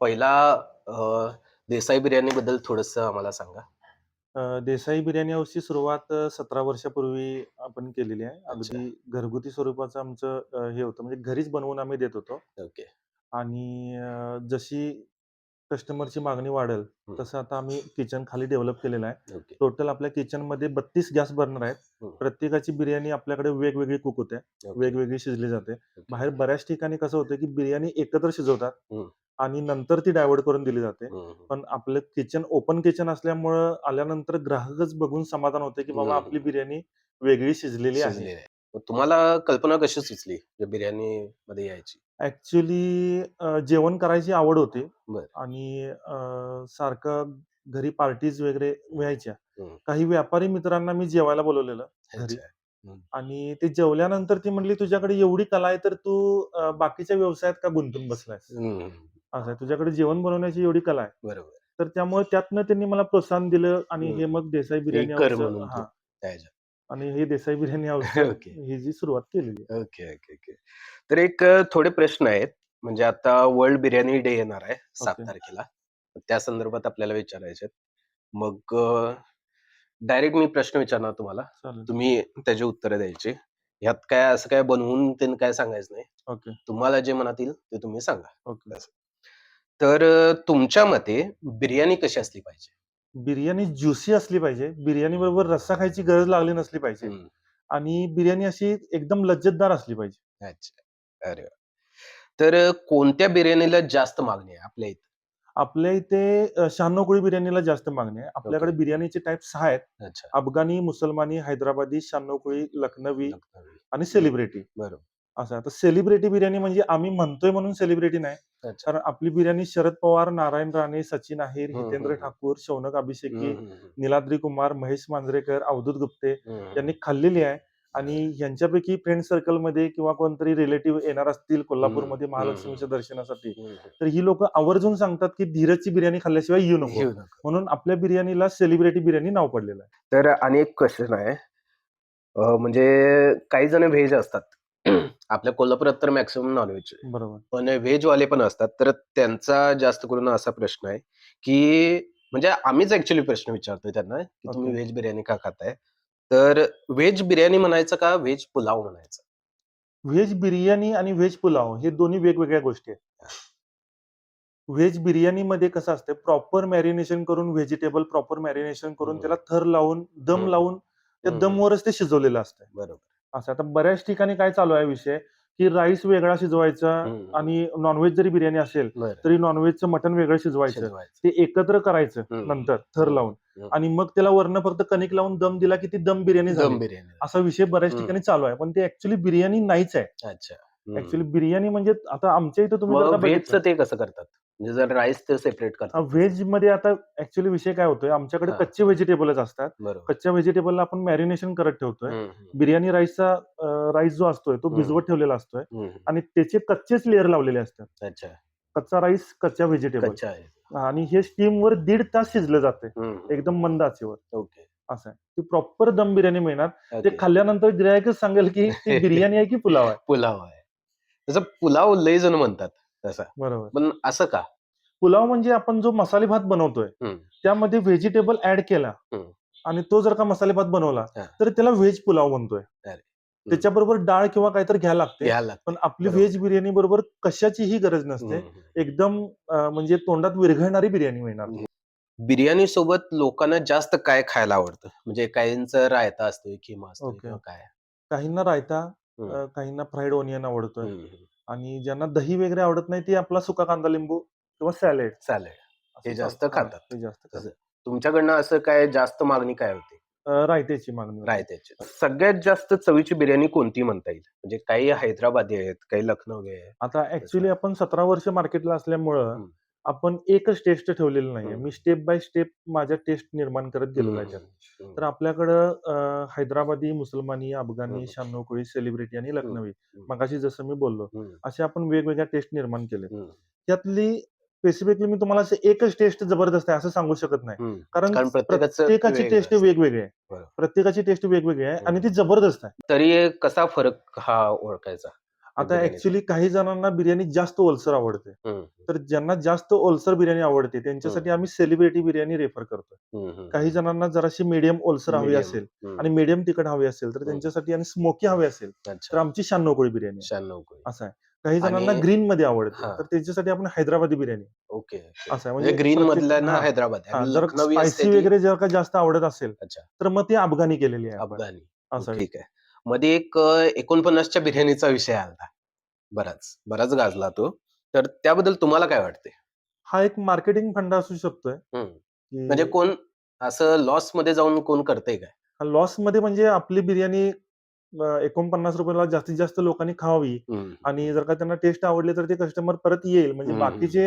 पहिला देसाई बिर्याणी बद्दल थोडस आम्हाला सांगा अ, देसाई बिर्याणी हाऊसची सुरुवात 17 वर्षापूर्वी आपण केलेली आहे. अगदी घरगुती स्वरूपाचं आमचं अ, हे होतं म्हणजे घरीच बनवून आम्ही देत होतो ओके आणि अ, जशी कस्टमरची मागणी वाढेल. तसं आता आम्ही किचन खाली डेव्हलप केलेलं आहे. ओके टोटल आपल्या किचनमध्ये 32 गॅस बर्नर आहेत. प्रत्येकाची बिर्याणी आपल्याकडे वेगवेगळी कुक होते. ओके. वेगवेगळी शिजली जाते. बाहेर बऱ्याच ठिकाणी कसं होतं की बिर्याणी एकत्र शिजवतात. आणि नंतर ती डायव्हर्ट करून दिली जाते. पण आपलं किचन ओपन किचन असल्यामुळं आल्यानंतर ग्राहकच बघून समाधान होते, की बाबा. आपली बिर्याणी वेगळी शिजलेली आहे. तुम्हाला कल्पना कशी सुचली बिर्याणी मध्ये यायची ॲक्चुअली अ, जेवण करायची आवड होती. आणि सारखं घरी पार्टीज वगैरे व्हायच्या. काही व्यापारी मित्रांना मी जेवायला बोलवलेलं घरी. आणि ते जेवल्यानंतर ती म्हणली, "तुझ्याकडे एवढी कला आहे, तर तू बाकीच्या व्यवसायात का गुंतून बसलायस? असं आहे, तुझ्याकडे जेवण बनवण्याची एवढी कला आहे." बरोबर तर त्यामुळे त्यातनं त्यांनी मला प्रोत्साहन दिलं आणि. हे मग देसाई बिर्याणी कर म्हणून हां. आणि हे देसाई बिर्याणी हाऊस ओके. ही जी सुरुवात केलेली आहे. ओके ओके ओके तर एक अ, थोडे प्रश्न आहेत म्हणजे आता वर्ल्ड बिर्याणी डे येणार आहे सात ओके. तारखेला त्या संदर्भात आपल्याला विचारायचे आहेत. मग डायरेक्ट मी प्रश्न विचारणार तुम्हाला चालेल. तुम्ही त्याची उत्तरं द्यायची ह्यात काय असं काय बनवून त्यांनी काय सांगायचं नाही ओके. तुम्हाला जे मनात येईल ते तुम्ही सांगा ओके. तर अ, तुमच्या मते बिर्याणी कशी असली पाहिजे बिर्याणी ज्युसी असली पाहिजे. बिर्याणी बरोबर रस्सा खायची गरज लागली नसली पाहिजे. आणि बिर्याणी अशी एकदम लज्जतदार असली पाहिजे. अच्छा अरे. तर अ, कोणत्या बिर्याणीला जास्त मागणी आहे आपल्या इथे आपल्या इथे अ, कोळी बिर्याणीला जास्त मागणी आहे. आपल्याकडे ओके. बिर्याणीचे टाइप 6 आहेत. अच्छा अफगाणी, मुसलमानी, हैदराबादी, शहाण्णव कोळी, लखनवी. आणि सेलिब्रिटी बरोबर असं आहे. तर सेलिब्रिटी बिर्याणी म्हणजे आम्ही म्हणतोय म्हणून सेलिब्रिटी नाही. अच्छा कारण आपली बिर्याणी शरद पवार, नारायण राणे, सचिन अहिर, हं, हितेंद्र. ठाकूर, शौनक अभिषेकी. निलाद्री कुमार, महेश मांजरेकर, अवधूत गुप्ते. यांनी खाल्लेली आहे आणि ह्यांच्यापैकी फ्रेंड सर्कलमध्ये किंवा कोणतरी रिलेटिव्ह येणार असतील कोल्हापूरमध्ये महालक्ष्मीच्या दर्शनासाठी. तर ही लोक आवर्जून सांगतात की धीरजची बिर्याणी खाल्ल्याशिवाय येऊ नको. म्हणून आपल्या बिर्याणीला सेलिब्रिटी बिर्याणी नाव पडलेलं आहे तर आणि एक क्वेश्चन आहे म्हणजे काही जण व्हेज असतात आपल्या कोल्हापुरात तर मॅक्सिमम नॉनव्हेज बरोबर पण व्हेज वाले पण असतात तर त्यांचा जास्त करून असा प्रश्न आहे की म्हणजे आम्हीच ऍक्च्युली प्रश्न विचारतोय त्यांना की तुम्ही. व्हेज बिर्याणी का खाताय तर व्हेज बिर्याणी म्हणायचं का व्हेज पुलाव म्हणायचं व्हेज बिर्याणी आणि व्हेज पुलाव हे दोन्ही वेगवेगळ्या गोष्टी आहेत व्हेज बिर्याणीमध्ये कसं असतं प्रॉपर मॅरिनेशन करून व्हेजिटेबल प्रॉपर मॅरिनेशन करून. त्याला थर लावून दम. लावून त्या. दमवरच ते शिजवलेलं असतं बरोबर असं आता बऱ्याच ठिकाणी काय चालू आहे विषय की राईस वेगळा शिजवायचा. आणि नॉनव्हेज जरी बिर्याणी असेल तरी नॉनव्हेजचं मटन वेगळं शिजवायचं. ते एकत्र करायचं. नंतर थर. लावून. आणि मग त्याला वरनं फक्त कणिक लावून दम दिला की ती दम बिर्याणी झाली असा विषय बऱ्याच. ठिकाणी चालू आहे पण ते ऍक्च्युली बिर्याणी नाहीच आहे. ऍक्च्युली बिर्याणी म्हणजे आता आमच्या इथं तुम्ही ते कसं करतात म्हणजे जर राईस ते सेपरेट करतात. व्हेजमध्ये आता ऍक्च्युली विषय काय होतोय आमच्याकडे हा. कच्चे व्हेजिटेबलच असतात. बरोबर. कच्च्या व्हेजिटेबलला आपण मॅरिनेशन करत ठेवतोय. हम्म, हम्म, बिर्याणी राईसचा राईस जो असतोय तो हम्म. भिजवत ठेवलेला असतोय हम्म. आणि त्याचे कच्चेच लेअर लावलेले असतात. अच्छा. कच्चा राईस कच्च्या व्हेजिटेबल. कच्चा आहे. आणि हे स्टीम वर दीड तास शिजलं जाते हम्म. एकदम मंद आचेवर. ओके. असं आहे. ती प्रॉपर दम बिर्याणी मिळणार. ते ओके. खाल्ल्यानंतर गिरायकच सांगेल की ती बिर्याणी आहे की पुलाव आहे. पुलाव आहे. तसं पुलाव लय जण म्हणतात. तसा बरोबर पण असं का पुलाव म्हणजे आपण जो मसाले भात बनवतोय. त्यामध्ये व्हेजिटेबल ऍड केला. आणि तो जर का मसाले भात बनवला. तर त्याला व्हेज पुलाव म्हणतोय. त्याच्याबरोबर डाळ किंवा काहीतरी घ्यायला लागते. पण आपली. व्हेज बिर्याणी बरोबर कशाचीही गरज नसते. एकदम म्हणजे तोंडात विरघळणारी बिर्याणी मिळणार. बिर्याणी सोबत लोकांना जास्त काय खायला आवडतं म्हणजे काहींचं रायता असतो किंवा काय काहींना रायता काहींना फ्राईड ओनियन आवडतोय. आणि ज्यांना दही वगैरे आवडत नाही ते आपला सुका कांदा लिंबू किंवा सॅलेड चालेल हे जास्त खातात. जास्त खातात. तुमच्याकडनं असं काय जास्त मागणी काय होती अं, रायत्याची मागणी होती. रायत्याची सगळ्यात जास्त चवीची बिर्याणी कोणती म्हणता येईल म्हणजे काही हैदराबादी आहेत काही लखनवी आहे आता ऍक्च्युली आपण सतरा वर्ष मार्केटला असल्यामुळं हम्म. आपण एकच टेस्ट ठेवलेलं नाहीये. मी स्टेप बाय स्टेप माझ्या टेस्ट निर्माण करत गेलेलो आहे त्यात. हम्म. तर आपल्याकडं हैदराबादी मुसलमानी हम्म. शहाण्णव कोळी सेलिब्रिटी आणि लखनवी. मगाशी जसं मी बोललो. असे आपण वेगवेगळ्या टेस्ट निर्माण केले. त्यातली स्पेसिफिकली मी तुम्हाला असं एकच टेस्ट जबरदस्त आहे असं सांगू शकत नाही. कारण प्रत्येकाचं टेस्ट. वेगवेगळी आहे. प्रत्येकाची टेस्ट वेगवेगळी आहे आणि ती. जबरदस्त आहे तरी कसा फरक हा ओळखायचा आता? ऍक्च्युली काही जणांना बिर्याणी जास्त ओलसर आवडते हं, तर ज्यांना जास्त ओलसर बिर्याणी आवडते त्यांच्यासाठी आम्ही सेलिब्रिटी बिर्याणी रेफर करतो काही जणांना जराशी मीडियम ओलसर हवी. असेल आणि मीडियम तिखट हवी असेल तर. त्यांच्यासाठी आणि स्मोकी हवी असेल तर आमची शहाण्णव कोळी बिर्याणी. शहाण्णव कोळी असं आहे काही जणांना ग्रीन मध्ये आवडते. तर त्यांच्यासाठी आपण हैदराबादी बिर्याणी ओके. असं आहे म्हणजे म्हणजे ग्रीन प्रत्येक- मधल्या ना. हैदराबाद जर स्पायसी वगैरे जर का जास्त आवडत असेल अच्छा तर मग ती अफगाणी केलेली आहे. अफगाणी असं. ठीक आहे मध्ये एक एकोणपन्नासच्या बिर्याणीचा विषय आला बराच बराच गाजला तो. तर त्याबद्दल तुम्हाला काय वाटते हा एक मार्केटिंग फंड असू शकतोय. हं. की म्हणजे कोण असं लॉसमध्ये जाऊन कोण करतंय काय? लॉसमध्ये म्हणजे आपली बिर्याणी अं, एकोणपन्नास रुपयाला जास्तीत जास्त लोकांनी खावावी हं. आणि जर का त्यांना टेस्ट आवडले तर ते कस्टमर परत येईल. म्हणजे. बाकीचे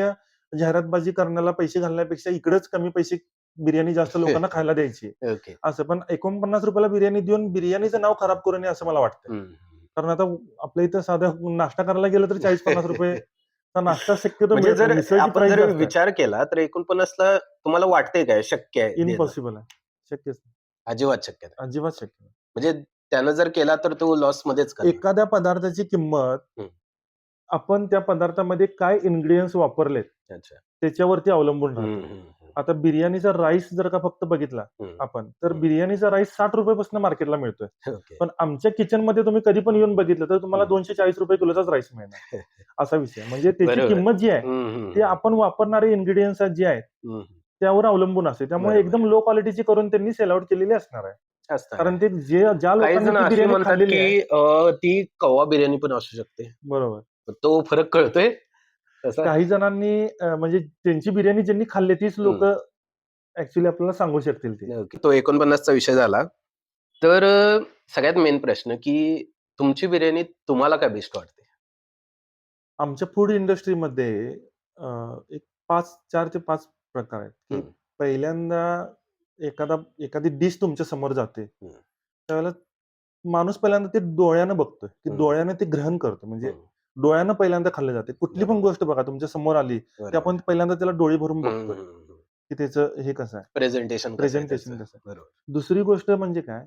जाहिरातबाजी करण्याला पैसे घालण्यापेक्षा इकडेच कमी पैसे बिर्याणी जास्त लोकांना खायला द्यायची. ओके. असं पण एकोणपन्नास रुपयाला बिर्याणी देऊन बिर्याणीचं नाव खराब करू नये असं मला वाटतं हं. कारण आता आपल्या इथं साधं नाश्ता करायला गेलं तर चाळीस पन्नास रुपये नाश्ता शक्यतो म्हणजे. मिसळची आपण जर विचार केला तर एकोणपन्नासला तुम्हाला वाटतंय काय शक्य आहे? इम्पॉसिबल आहे शक्यच नाही. अजिबात शक्य अजिबात शक्य. म्हणजे त्यानं जर केला तर तो लॉस मध्येच. एखाद्या पदार्थाची किंमत. आपण त्या पदार्थामध्ये काय इन्ग्रेडियंट्स वापरलेत त्याच्यावरती अवलंबून राहतं. आता बिर्याणीचा राईस जर का फक्त बघितला. आपण तर. बिर्याणीचा राईस साठ रुपयापासून मार्केटला मिळतोय पण आमच्या किचनमध्ये तुम्ही कधी पण येऊन बघितलं तर तुम्हाला. दोनशे चाळीस रुपये किलोचाच राईस मिळणार असा विषय म्हणजे त्याची. किंमत जी आहे ते. आपण वापरणारे इन्ग्रेडियंट्स जे आहेत. त्यावर अवलंबून असते त्यामुळे. एकदम लो क्वालिटीची करून त्यांनी सेल आउट केलेली असणार आहे. कारण ते जे ज्या लोकांनी ती अशी बिर्याणी पण असू शकते बरोबर तो फरक कळतोय काही जणांनी म्हणजे त्यांची बिर्याणी ज्यांनी खाल्ली तीच लोक ऍक्च्युली आपल्याला सांगू शकतील ते. तो एकोणपन्नासचा विषय झाला तर सगळ्यात मेन प्रश्न की तुमची बिर्याणी तुम्हाला काय बेस्ट वाटते आमच्या फूड इंडस्ट्रीमध्ये एक पाच चार ते पाच प्रकार आहेत. पहिल्यांदा एखादा एखादी डिश तुमच्यासमोर जाते. त्यावेळेला माणूस पहिल्यांदा ते डोळ्यानं बघतोय की. डोळ्यानं ते ग्रहण करतो म्हणजे डोळ्यानं पहिल्यांदा खाल्ले जाते कुठली पण. गोष्ट बघा तुमच्यासमोर आली ते. आपण पहिल्यांदा त्याला डोळे भरून बघतोय. की त्याचं हे कसं आहे प्रेझेंटेशन Presentation कसं दुसरी गोष्ट म्हणजे काय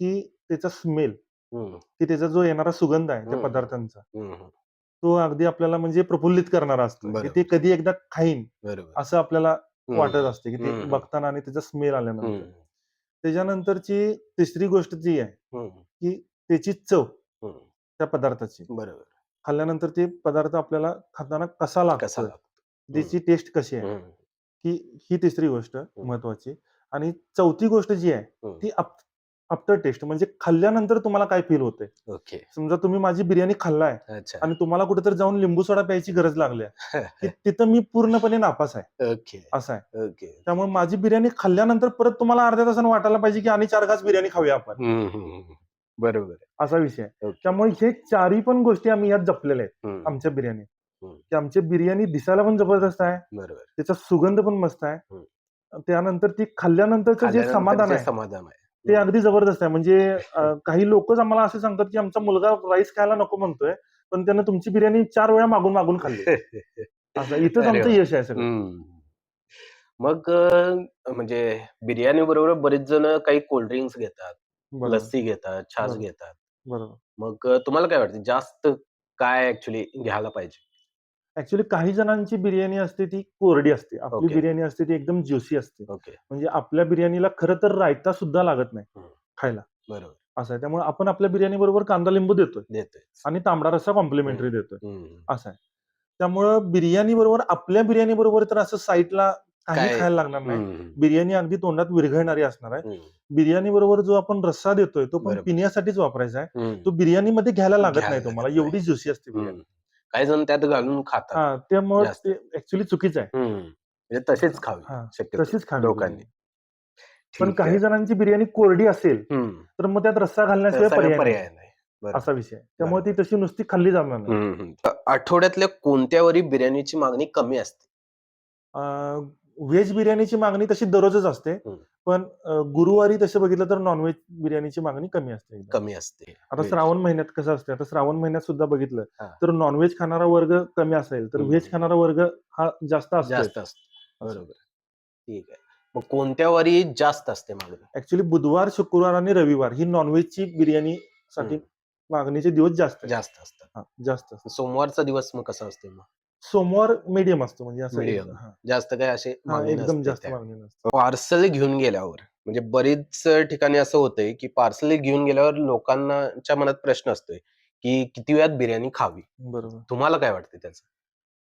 की त्याचा स्मेल की त्याचा जो येणारा सुगंध आहे त्या. पदार्थांचा. तो अगदी आपल्याला म्हणजे प्रफुल्लित करणारा असतो की. ते कधी एकदा खाईन असं आपल्याला वाटत असते की ते. बघताना आणि त्याचा स्मेल आल्यानंतर त्याच्यानंतरची तिसरी गोष्ट जी आहे की त्याची चव. त्या पदार्थाची बरोबर खाल्ल्यानंतर ते पदार्थ आपल्याला खाताना कसा लागतो? त्याची टेस्ट कशी आहे? हं, की ही तिसरी गोष्ट महत्वाची आणि चौथी गोष्ट जी आहे. ती आफ्टर टेस्ट म्हणजे खाल्ल्यानंतर तुम्हाला काय फील होते ओके. समजा तुम्ही माझी बिर्याणी खाल्लाय आणि तुम्हाला कुठेतरी जाऊन लिंबू सोडा प्यायची गरज लागली आहे, तिथं मी पूर्णपणे नापास आहे. ओके. असं आहे. ओके. त्यामुळे माझी बिर्याणी खाल्ल्यानंतर परत तुम्हाला अर्ध्या तासानं वाटायला पाहिजे की आणि चार घास बिर्याणी खाऊया आपण. बरोबर असा विषय आहे. त्यामुळे हे चारही पण गोष्टी आम्ही यात जपलेल्या आहेत आमच्या बिर्याणी. हम्म. की आमची बिर्याणी दिसायला पण जबरदस्त आहे. बरोबर. त्याचा सुगंध पण मस्त आहे. त्यानंतर ती खाल्ल्यानंतरचं जे समाधान जे आहे समाधान आहे. ते अगदी जबरदस्त आहे. म्हणजे अं, काही लोकच आम्हाला असं सांगतात की आमचा मुलगा राईस खायला नको म्हणतोय पण त्यानं तुमची बिर्याणी चार वेळा मागून मागून खाल्ली. असं इथंच अरे आमचं वा. यश आहे सगळं. हम्म. मग अ, म्हणजे बिर्याणी बरोबर बरेच जण काही कोल्ड्रिंक्स घेतात बरोबर. लस्सी घेतात छास बरोबर. घेतात. बरोबर. मग अ, तुम्हाला काय वाटतं जास्त काय ऍक्च्युली घ्यायला पाहिजे? ऍक्च्युली काही जणांची बिर्याणी असते ती कोरडी असते. आपली Okay. बिर्याणी असते ती एकदम ज्युसी असते. ओके. म्हणजे आपल्या बिर्याणीला खरं तर रायता सुद्धा लागत नाही. खायला. बरोबर. असं आहे. त्यामुळे आपण आपल्या बिर्याणी बरोबर कांदा लिंबू देतोय देतोय आणि तांबडा रस्सा कॉम्प्लिमेंटरी देतोय. असं आहे. त्यामुळं बिर्याणी बरोबर आपल्या बिर्याणी बरोबर तर असं साईडला काही काय? खायला लागणार नाही हम्म. बिर्याणी अगदी तोंडात विरघळणारी असणार आहे हम्म. बिर्याणी बरोबर जो आपण रस्सा देतोय तो पण बरोबर. पिण्यासाठीच वापरायचा आहे हम्म. तो बिर्याणीमध्ये घ्यायला लागत घ्यायला नाही तुम्हाला लागत नाही. एवढी ज्युसी असते बिर्याणी हम्म. काही जण त्यात घालून खातात हा त्यामुळे जास्त. ते ऍक्च्युली चुकीचं आहे हम्म. म्हणजे खावी हा, शक्यतो तशीच खावी लोकांनी बिर्याणी. पण ठीक काही आहे. जणांची बिर्याणी कोरडी असेल हम्म. तर मग त्यात रस्सा घालण्याशिवाय पर्याय पर्याय नाही नाही बरोबर. असा विषय आहे त्यामुळे ती तशी नुसती खाल्ली जाणार नाही हम्म. आठवड्यातल्या कोणत्यावरी बिर्याणीची मागणी कमी असते व्हेज बिर्याणीची मागणी तशी दररोजच असते. पण गुरुवारी तसं बघितलं तर नॉनव्हेज बिर्याणीची मागणी कमी असते. कमी असते आता श्रावण महिन्यात कसं असतं आता श्रावण महिन्यात सुद्धा बघितलं. तर नॉनव्हेज खाणारा वर्ग कमी असेल तर. व्हेज खाणारा वर्ग हा जास्त असतो जास्त असते बरोबर ठीक आहे मग कोणत्यावरी जास्त असते मागणी ऍक्च्युली बुधवार शुक्रवार आणि रविवार ही नॉनव्हेजची बिर्याणीसाठी हम्म. मागणीचे दिवस जास्त. जास्त असतात जास्त. सोमवारचा दिवस मग कसा असतो मग सोमवार मीडियम असतो म्हणजे असं Medium. हा, जास्त काय असे हा, मागणी एकदम नसते जास्त त्या. मागणी नसते. पार्सल घेऊन गेल्यावर म्हणजे बरीच ठिकाणी असं होतंय की पार्सल घेऊन गेल्यावर लोकांच्या मनात प्रश्न असतोय की किती वेळात बिर्याणी खावी? बरोबर. तुम्हाला काय वाटतं त्याचं?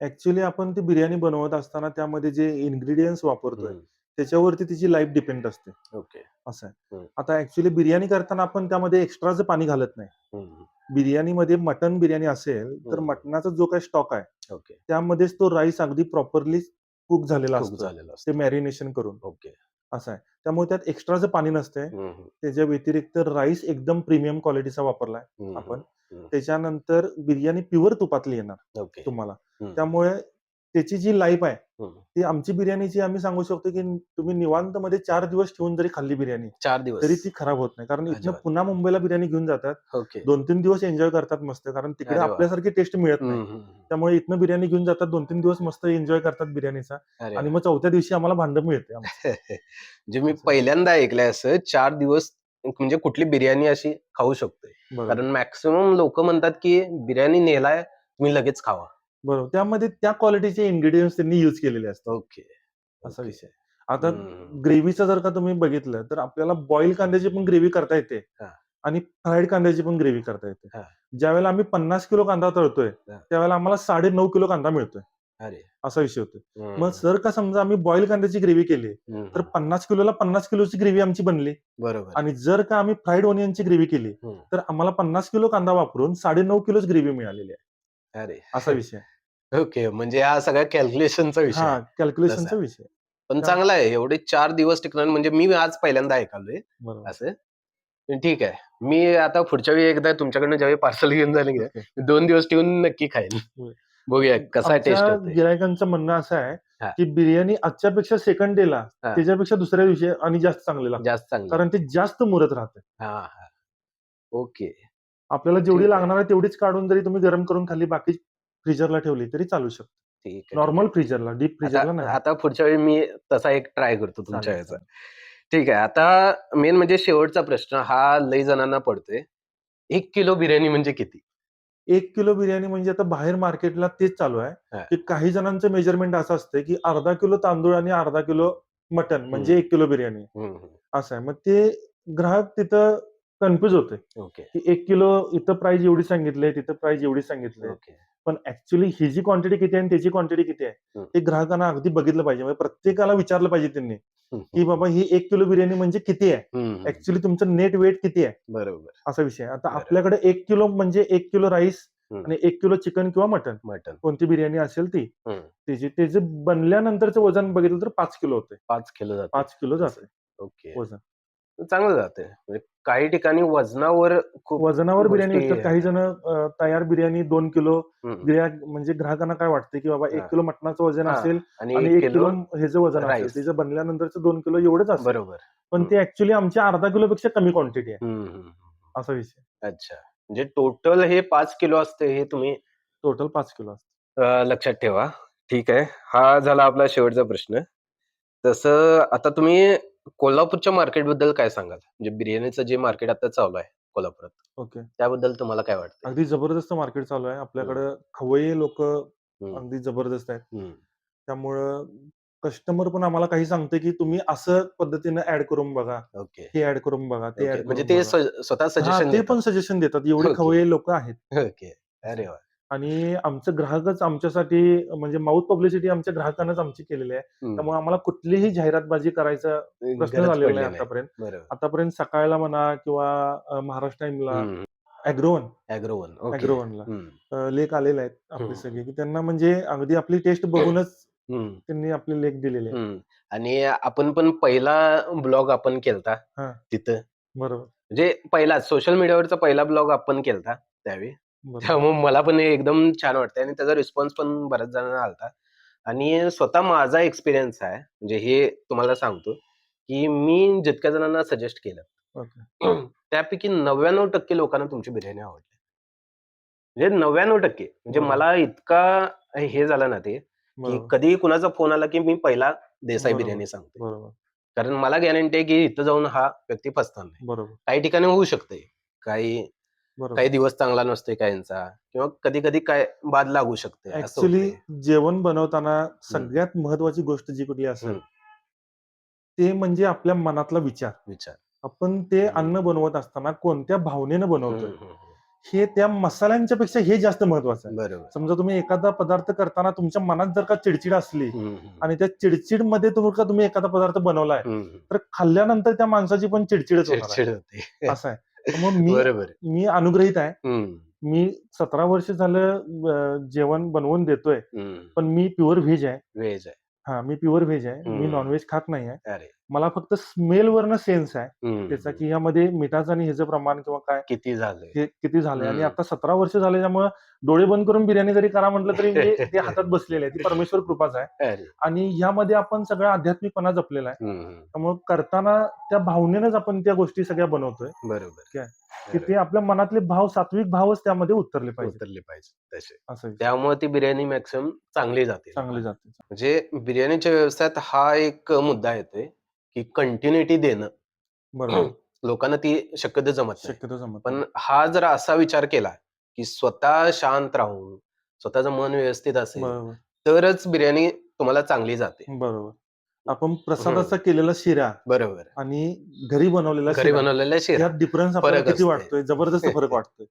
ऍक्च्युली आपण ती बिर्याणी बनवत असताना त्यामध्ये जे इन्ग्रेडियंट्स वापरतोय त्याच्यावरती तिची लाईफ डिपेंड असते. ओके असं आहे. हम्म. आता ऍक्च्युली बिर्याणी करताना आपण त्यामध्ये एक्स्ट्राचं पाणी घालत नाही. बिर्याणीमध्ये मटन बिर्याणी असेल तर हम्म. मटणाचा जो काही स्टॉक आहे ओके. त्यामध्येच तो राईस अगदी प्रॉपरली कुक झालेला खूप असतो. झालेलं ते असतं. मॅरिनेशन करून. ओके. असं आहे. त्यामुळे त्यात एक्स्ट्राचं पाणी नसतंय हम्म, हम्म, त्याच्या व्यतिरिक्त राईस एकदम प्रीमियम क्वालिटीचा वापरलाय हम्म, आपण. हम्म. त्याच्यानंतर बिर्याणी प्युअर तुपातली येणार ओके. तुम्हाला. हम्म, त्यामुळे त्याची जी लाईफ आहे. ती आमची बिर्याणीची आम्ही सांगू शकतो की तुम्ही निवांत मध्ये चार दिवस ठेवून जरी खाल्ली बिर्याणी चार दिवस तरी ती खराब होत नाही कारण अजिबात. पुन्हा मुंबईला बिर्याणी घेऊन जातात ओके दोन तीन दिवस एन्जॉय करतात मस्त कारण तिकडे. आपल्यासारखी टेस्ट मिळत नाही. त्यामुळे इथनं बिर्याणी घेऊन जातात दोन तीन दिवस मस्त एन्जॉय करतात बिर्याणीचा आणि. मग चौथ्या दिवशी आम्हाला भांडं मिळते. म्हणजे मी. पहिल्यांदा ऐकलंय असं चार दिवस म्हणजे कुठली बिर्याणी अशी खाऊ शकतोय कारण मॅक्सिमम लोक म्हणतात की बिर्याणी नेलाय तुम्ही लगेच खावा बरोबर. त्यामध्ये त्या क्वालिटीचे इन्ग्रेडियंट्स त्यांनी युज केलेले असतात. ओके. असा. विषय आता. ग्रेव्हीचं जर का तुम्ही बघितलं तर आपल्याला बॉईल कांद्याची पण ग्रेव्ही करता येते. आणि फ्राईड कांद्याची पण ग्रेव्ही करता येते. ज्यावेळेला आम्ही पन्नास किलो कांदा तळतोय. त्यावेळेला आम्हाला साडे नऊ किलो कांदा मिळतोय. अरे. असा विषय होतो मग जर का समजा आम्ही बॉईल कांद्याची ग्रेव्ही केली तर पन्नास किलोला पन्नास किलोची ग्रेव्ही आमची बनली. बरोबर. आणि जर का आम्ही फ्राईड ओनियनची ग्रेव्ही केली. तर आम्हाला पन्नास किलो कांदा वापरून साडे नऊ किलोच ग्रेव्ही मिळालेली आहे. अरे. असा विषय ओके म्हणजे हा सगळ्या कॅल्क्युलेशनचा विषय हा आहे. कॅल्क्युलेशनचा तसा. विषय पण त्या- चांगला आहे एवढे चार दिवस टिकणार म्हणजे मी आज पहिल्यांदा ऐकालोय बरोबर असं पण ठीक आहे मी आता पुढच्या वेळी एकदा तुमच्याकडनं ज्यावेळी पार्सल घेऊन जाईल की ओके. दोन दिवस ठेवून नक्की खाईन होय. बघूया कसा टेस्ट आमच्या होते गिरायकांचं म्हणणं असं आहे हा. की बिर्याणी आजच्या पेक्षा सेकंड डेला हा. त्याच्यापेक्षा दुसऱ्या दिवशी आणि जास्त चांगले लागते जास्त चांगलं कारण ते जास्त मुरत राहते हा हा ओके आपल्याला जेवढी ठीक आहे. लागणार आहे तेवढीच काढून जरी तुम्ही गरम करून खाली बाकी फ्रीजरला ठेवली तरी चालू शकते. ठीक आहे. नॉर्मल फ्रीजरला डीप फ्रीजरला नाही. आता पुढच्या वेळी मी तसा एक ट्राय करतो तुमच्या याचा. ठीक आहे आता मेन म्हणजे शेवटचा प्रश्न हा लई जणांना पडतोय. एक किलो बिर्याणी म्हणजे किती? एक किलो बिर्याणी म्हणजे आता बाहेर मार्केटला तेच चालू आहे. की काही जणांचं मेजरमेंट असं असतं की अर्धा किलो तांदूळ आणि अर्धा किलो मटन म्हणजे एक किलो बिर्याणी. असं आहे. मग ते ग्राहक तिथं कन्फ्युज होते ओके. की एक किलो इथं प्राइस एवढी सांगितली तिथं प्राइस एवढी सांगितली ओके. पण ऍक्च्युली ही जी क्वांटिटी किती आहे आणि त्याची क्वांटिटी किती आहे. हे. ग्राहकांना अगदी बघितलं पाहिजे. म्हणजे प्रत्येकाला विचारलं पाहिजे त्यांनी की बाबा ही एक किलो बिर्याणी म्हणजे किती आहे. ऍक्च्युली तुमचं नेट वेट किती आहे? बरोबर. असा विषय. आता. आपल्याकडे एक किलो म्हणजे एक किलो राईस. आणि एक किलो चिकन किंवा मटन मटन कोणती बिर्याणी असेल ती. त्याची त्याचं बनल्यानंतरचं वजन बघितलं तर पाच किलो होते पाच किलो जाते पाच किलो जाते ओके. वजन. चांगलं जाते म्हणजे काही ठिकाणी वजनावर खूप वजनावर बिर्याणी विकतात काही जण तयार बिर्याणी दोन किलो म्हणजे ग्राहकांना काय वाटतं की बाबा एक. किलो मटणाचं वजन. असेल आणि एक किलो ह्याचं वजन असेल. त्याचं बनल्यानंतरचं दोन किलो एवढंच असेल. बरोबर. पण ते ऍक्च्युली आमच्या अर्धा किलो पेक्षा कमी क्वांटिटी आहे. असा विषय. अच्छा. म्हणजे टोटल हे पाच किलो असते हे तुम्ही टोटल पाच किलो असतं. लक्षात ठेवा. ठीक आहे. हा झाला आपला शेवटचा प्रश्न. तसं आता तुम्ही कोल्हापूरच्या मार्केटबद्दल काय सांगाल? म्हणजे बिर्याणीचं जे मार्केट आता चालू आहे कोल्हापुरात ओके. त्याबद्दल तुम्हाला काय वाटतं अगदी जबरदस्त मार्केट चालू आहे. आपल्याकडे खवय्ये लोक अगदी जबरदस्त आहेत. त्यामुळं कस्टमर पण आम्हाला काही सांगते की तुम्ही असं पद्धतीनं ऍड करून बघा. ओके. हे ऍड करून बघा ते. ऍड म्हणजे ते स्व- स्वतः सजेशन ते पण सजेशन देतात. एवढे. खवय्ये लोक आहेत. ओके. अरे वा. आणि आमचं ग्राहकच आमच्यासाठी म्हणजे माउथ पब्लिसिटी आमच्या ग्राहकांनाच आमची केलेली आहे. त्यामुळे आम्हाला कुठलीही जाहिरातबाजी करायचा प्रश्न झालेला नाही. आतापर्यंत आतापर्यंत सकाळला म्हणा किंवा महाराष्ट्र टाइमला. अॅग्रोवन अॅग्रोवन अॅग्रोवनला. लेख आलेले आहेत आपले. सगळे की त्यांना म्हणजे अगदी आपली टेस्ट बघूनच. त्यांनी आपले लेख दिलेले. आणि आपण पण पहिला ब्लॉग आपण केलता. तिथं बरोबर म्हणजे पहिला सोशल मीडियावरचा पहिला ब्लॉग आपण केलता त्यावेळी बरोबर. त्यामुळे मला पण हे एकदम छान वाटतंय आणि त्याचा रिस्पॉन्स पण बऱ्याच जणांना आलता. आणि स्वतः माझा एक्सपिरियन्स आहे म्हणजे हे तुम्हाला सांगतो की मी जितक्या जणांना सजेस्ट केलं ओके. त्यापैकी नव्याण्णव टक्के लोकांना तुमची बिर्याणी आवडली. म्हणजे नव्याण्णव टक्के. म्हणजे बरोबर. मला इतका हे झालं ना ते की बरोबर. कधी कुणाचा फोन आला की मी पहिला देसाई बरोबर. बिर्याणी सांगतो बरोबर. कारण मला गॅरंटी आहे की इथं जाऊन हा व्यक्ती फसणार नाही. बरोबर. काही ठिकाणी होऊ शकते काही काही दिवस चांगला नसतोय काहींचा किंवा कधी कधी काय बाद लागू शकते ऍक्च्युली. जेवण बनवताना सगळ्यात महत्वाची गोष्ट जी कुठली असेल. ते म्हणजे आपल्या मनातला विचार विचार आपण ते. अन्न बनवत असताना कोणत्या भावनेनं हम्म. हे त्या मसाल्यांच्या पेक्षा हे जास्त महत्वाचं आहे बरोबर समजा तुम्ही एखादा पदार्थ करताना तुमच्या मनात जर का चिडचिड असली. आणि त्या चिडचिडमध्ये तुम्ही का तुम्ही एखादा पदार्थ बनवलाय. तर खाल्ल्यानंतर त्या माणसाची पण चिडचिडच होते. असं आहे मग मी बरोबर. मी अनुग्रहित आहे. हम्म, मी सतरा वर्ष झालं अं, जेवण बनवून देतोय. हम्म. पण मी प्युअर व्हेज आहे. व्हेज आहे. हा मी प्युअर व्हेज आहे मी. नॉनव्हेज खात नाही आहे. अरे. मला फक्त स्मेल वरनं सेन्स आहे. त्याचा. की यामध्ये मिठाचं आणि ह्याचं प्रमाण किंवा काय किती झाले हे किती झालंय? आणि. आता सतरा वर्ष झाले त्यामुळे डोळे बंद करून बिर्याणी जरी करा म्हटलं तरी ते हातात बसलेले आहे ती परमेश्वर कृपाच आहे. आणि ह्यामध्ये आपण सगळा आध्यात्मिकपणा जपलेला आहे. त्यामुळे करताना त्या भावनेनंच आपण त्या गोष्टी सगळ्या बनवतोय. बरोबर. काय? की. ते आपल्या मनातले भाव सात्विक भावच त्यामध्ये उतरले पाहिजे उतरले पाहिजे तसे. असं. त्यामुळे ती बिर्याणी मॅक्सिमम चांगली जाते. चांगले जाते. म्हणजे बिर्याणीच्या व्यवसायात हा एक मुद्दा येतोय की कंटिन्युटी देणं. बरोबर. लोकांना ती शक्यतो जमत शक्यतो जमत पण. हा जर असा विचार केला की स्वतः शांत राहून स्वतःचं मन व्यवस्थित असेल तरच बिर्याणी तुम्हाला चांगली जाते. बरोबर. आपण प्रसादाचा केलेला शिरा बरोबर. आणि घरी बनवलेला घरी शिरा बनवलेल्या शिरा. यात डिफरन्स आपल्याला फरक किती असते. वाटतोय? जबरदस्त फरक वाटतोय.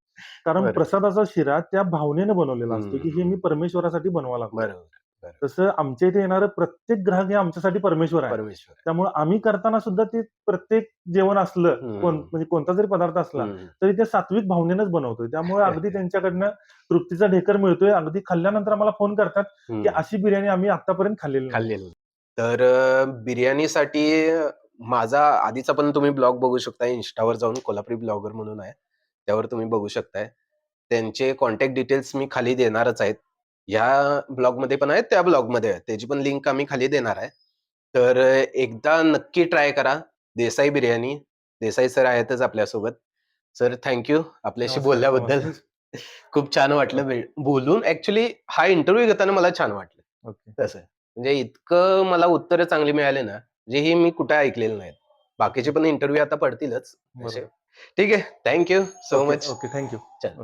कारण बरोबर. प्रसादाचा शिरा त्या भावनेने बनवलेला असतो की हे मी परमेश्वरासाठी बनवा लागतो बरोबर तसं आमच्या इथे येणारं प्रत्येक ग्राहक हे आमच्यासाठी परमेश्वर आहे. परमेश्वर त्यामुळे आम्ही करताना सुद्धा ते प्रत्येक जेवण असलं हम्म. कोण म्हणजे कोणता जरी पदार्थ असला हम्म. तरी ते सात्विक भावनेनंच बनवतोय. त्यामुळे अगदी. त्यांच्याकडनं तृप्तीचा ढेकर मिळतोय. अगदी खाल्ल्यानंतर आम्हाला फोन करतात की हम्म. अशी बिर्याणी आम्ही आतापर्यंत खाल्लेली नाही. खाल्लेलं तर बिर्याणीसाठी माझा आधीचा पण तुम्ही ब्लॉग बघू शकता इंस्टावर जाऊन कोल्हापुरी ब्लॉगर म्हणून आहे. त्यावर तुम्ही बघू शकताय. त्यांचे कॉन्टॅक्ट डिटेल्स मी खाली देणारच आहेत. ह्या ब्लॉगमध्ये पण आहेत त्या ब्लॉगमध्ये आहे त्याची पण लिंक आम्ही खाली देणार आहे. तर एकदा नक्की ट्राय करा. देसाई बिर्याणी. देसाई सर आहेतच आपल्यासोबत. सर थँक्यू आपल्याशी बोलल्याबद्दल. खूप छान वाटलं बोलून. ऍक्च्युली हा इंटरव्ह्यू घेताना मला छान वाटलं. ओके. तसं. म्हणजे इतकं मला उत्तरं चांगली मिळाले ना जे ही मी कुठे ऐकलेलं नाहीत. बाकीचे पण इंटरव्ह्यू आता पडतीलच. तसे. बरोबर. ठीक आहे. Thank you so okay, much okay thank you चल.